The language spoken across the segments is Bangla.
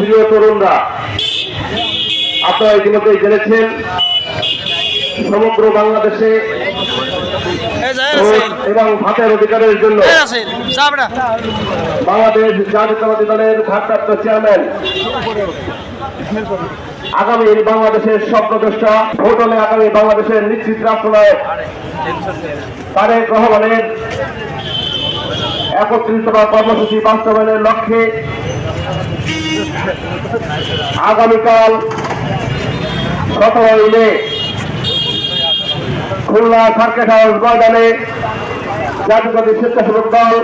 প্রিয় তরুণরা আপনারা ইতিমধ্যে জেনেছেন সমগ্র বাংলাদেশে এবং ভাতের অধিকারের জন্য বাংলাদেশ জাতীয়তাবাদী দলের ভারপ্রাপ্ত চেয়ারম্যান। আগামী বাংলাদেশের স্বপ্নদ্রষ্টা ভোট হলে আগামী বাংলাদেশের নিশ্চিত রাষ্ট্রনায়ক তারেক রহমানের একত্রিশতম কর্মসূচি বাস্তবায়নের লক্ষ্যে আগামীকাল সতেরোই খুলনা সার্কেট হাউস ময়দানে জাতীয়তাবাদী স্বেচ্ছাসেবক দল,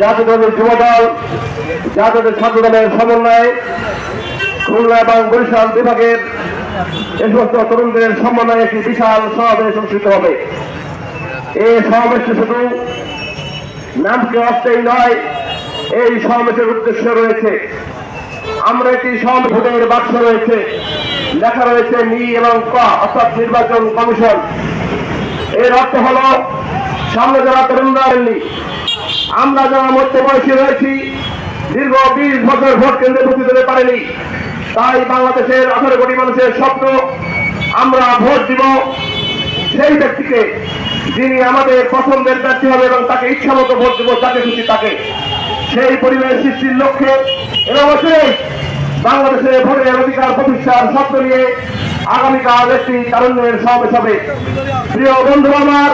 জাতীয়তাবাদী যুব দল জাতীয় ছাত্র দলের সমন্বয়ে খুলনা এবং বরিশাল বিভাগের এ সমস্ত তরুণদের সমন্বয়ে একটি বিশাল সমাবেশ অনুষ্ঠিত হবে। এই সমাবেশটি শুধু নামকে অর্থেই নয় এই সমাবেশের উদ্দেশ্য রয়েছে। আমরা একটি ভোটের বাক্স রয়েছে। লেখা রয়েছে নি এবং ক, অর্থাৎ নির্বাচন কমিশন। এর অর্থ হল, সামনে যারা তরুণরা আমরা যারা মধ্য বয়সী রয়েছি, দীর্ঘ বিশ বছর ভোট কেন্দ্রে উপস্থিত হতে পারেনি, তাই বাংলাদেশের আঠারো কোটি মানুষের স্বপ্ন, আমরা ভোট দিব সেই ব্যক্তিকে, যিনি আমাদের পছন্দের প্রার্থী হবে এবং তাকে ইচ্ছা মতো ভোট দিব তাকে খুশি তাকে। সেই পরিবেশ সৃষ্টির লক্ষ্যে এবং অবশ্যই বাংলাদেশের ভোটের অধিকার প্রতিষ্ঠার স্বপ্ন নিয়ে আগামীকাল একটি তারুণ্যের সমাবেশ হবে। প্রিয় বন্ধু আমার,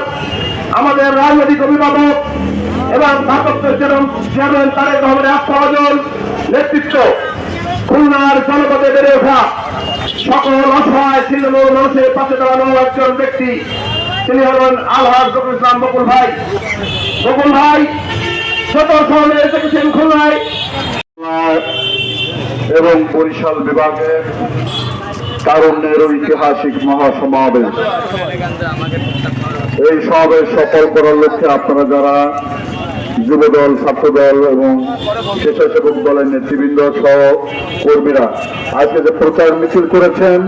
আমাদের রাজনৈতিক অভিভাবক এবং ভারপ্রাপ্ত চেয়ারম্যান তারেক রহমানের আস্থাভাজন নেতৃত্ব খুলনার জনপদে বেড়ে ওঠা সকল অসহায় তৃণমূল মানুষের পাশে দাঁড়ানো একজন ব্যক্তি, তিনি হলেন আলহাজ বকুল ইসলাম বকুল ভাই। বকুল ভাই শত শহরে দেখেছেন এবং বরিশাল বিভাগের কারণের ঐতিহাসিক মহাসমাবেশ। এই সমাবেশ সফল করার লক্ষ্যে আপনারা যারা যুবদল, ছাত্রদল এবং স্বেচ্ছাসেবক দলের নেতৃবৃন্দ সহ কর্মীরা আজকে যে প্রচার মিছিল করেছেন,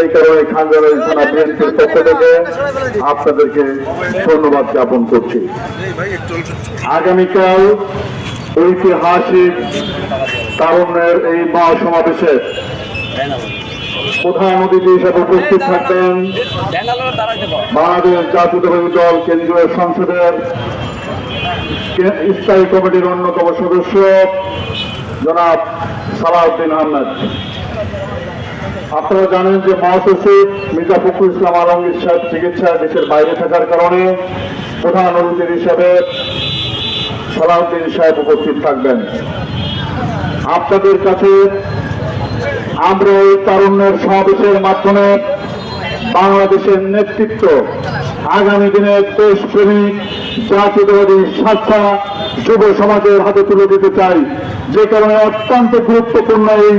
এই কারণে খানজানের থানা বিএনপির পক্ষ থেকে আপনাদেরকে ধন্যবাদ জ্ঞাপন করছি। আগামীকাল ঐতিহাসিক তারুণ্যের এই মহাসমাবেশে প্রধান অতিথি হিসেবে উপস্থিত থাকবেন বাংলাদেশ জাতীয়তাবাদী দল কেন্দ্রীয় সংসদের স্থায়ী কমিটির অন্যতম সদস্য জনাব সালাউদ্দিন আহমেদ। আপনারা জানেন যে মহাসচিব মির্জা ফখরুল ইসলাম আলমগীর সাহেব চিকিৎসা দেশের বাইরে থাকার কারণে প্রধান অতিথি হিসাবে সালাউদ্দিন সাহেব উপস্থিত থাকবেন। আপনাদের কাছে আমরা এই তারুণ্যের সমাবেশের মাধ্যমে বাংলাদেশের নেতৃত্ব আগামী দিনে দেশপ্রেমিক জাতীয়তাবাদী স্বাস্থ্য যুব সমাজের হাতে তুলে দিতে চাই। যে কারণে অত্যন্ত গুরুত্বপূর্ণ এই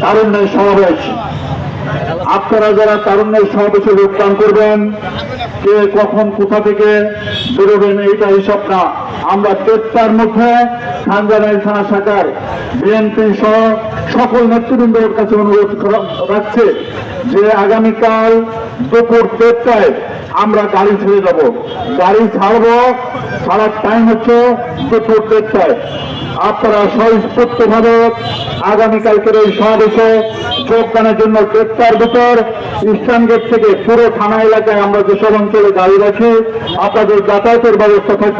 তারুণ্যের সমাবেশ। আপনারা যারা তারুণ্যের সমাবেশে যোগদান করবেন, কে কখন কোথা থেকে বেরোবেন এইটা হিসাব না আমরা দেড়টার মধ্যে খানজানাই থানা শাখার বিএনপি সহ সকল নেতৃবৃন্দের কাছে অনুরোধ রাখছে যে আগামীকাল দুপুর দেড়টায় আমরা গাড়ি ছেড়ে যাব। গাড়ি ছাড়বো, ছাড়ার টাইম হচ্ছে দুপুর দেড়টায়। আপনারা স্বস্ফূর্ত ভাবে আগামীকালকের এই সমাবেশে যোগদানের জন্য দেড়টার ভিতর ইস্টার্ন গেট থেকে পুরো থানা এলাকায় আমরা যেসব অঞ্চলে গাড়ি রাখি, আপনাদের যাতায়াতের ব্যবস্থা থাকবে।